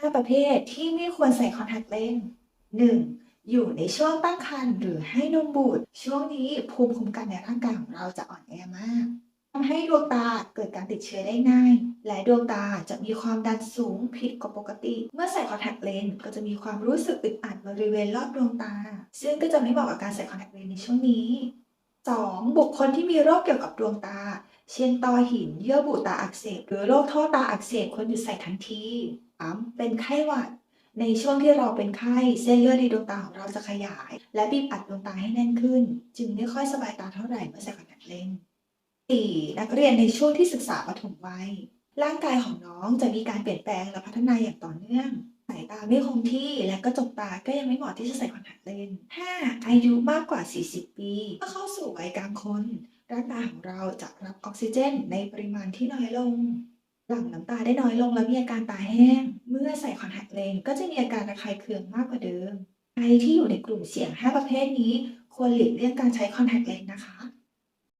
5 ประเภทที่ไม่ควรใส่คอนแทคเลนส์ 1. อยู่ในช่วงตั้งครรภ์หรือให้นมบุตร ช่วงนี้ภูมิคุ้มกันในร่างกายของเราจะอ่อนแอมากทำให้ดวงตาเกิดการติดเชื้อได้ง่าย และดวงตาจะมีความดันสูงผิดกว่าปกติ เมื่อใส่คอนแทคเลนส์ก็จะมีความรู้สึกอึดอัดบริเวณรอบดวงตา ซึ่งก็จะไม่เหมาะกับการใส่คอนแทคเลนส์ในช่วงนี้ 2. บุคคลที่มีโรคเกี่ยวกับดวงตา เช่นต้อหิน เยื่อบุตาอักเสบ หรือโรคท่อตาอักเสบควรหยุดใส่ทันที 3. เป็นไข้หวัด ในช่วงที่เราเป็นไข้เส้นเลือดในดวงตาของเราจะขยาย และบีบอัดดวงตาให้แน่นขึ้น จึงไม่ค่อยสบายตาเท่าไหร่เมื่อใส่คอนแทคเลนส์ 4. นักเรียนในช่วงที่ศึกษาปฐมวัยร่างกายของน้องจะมีการเปลี่ยนแปลงและพัฒนาอย่างต่อเนื่องสายตาไม่คงที่และกระจกตาก็ยังไม่เหมาะที่จะใส่คอนแทคเลนส์ 5. อายุมากกว่า 40 ปีเมื่อเข้าสู่วัยกลางคน ร่างกายของเราจะรับออกซิเจนในปริมาณที่น้อยลง หลั่งน้ำตาได้น้อยลงและมีอาการตาแห้ง เมื่อใส่คอนแทคเลนส์ก็จะมีอาการระคายเคืองมากกว่าเดิม ใครที่อยู่ในกลุ่มเสี่ยง 5 ประเภทนี้ ควรหลีกเลี่ยงการใช้คอนแทคเลนส์นะคะ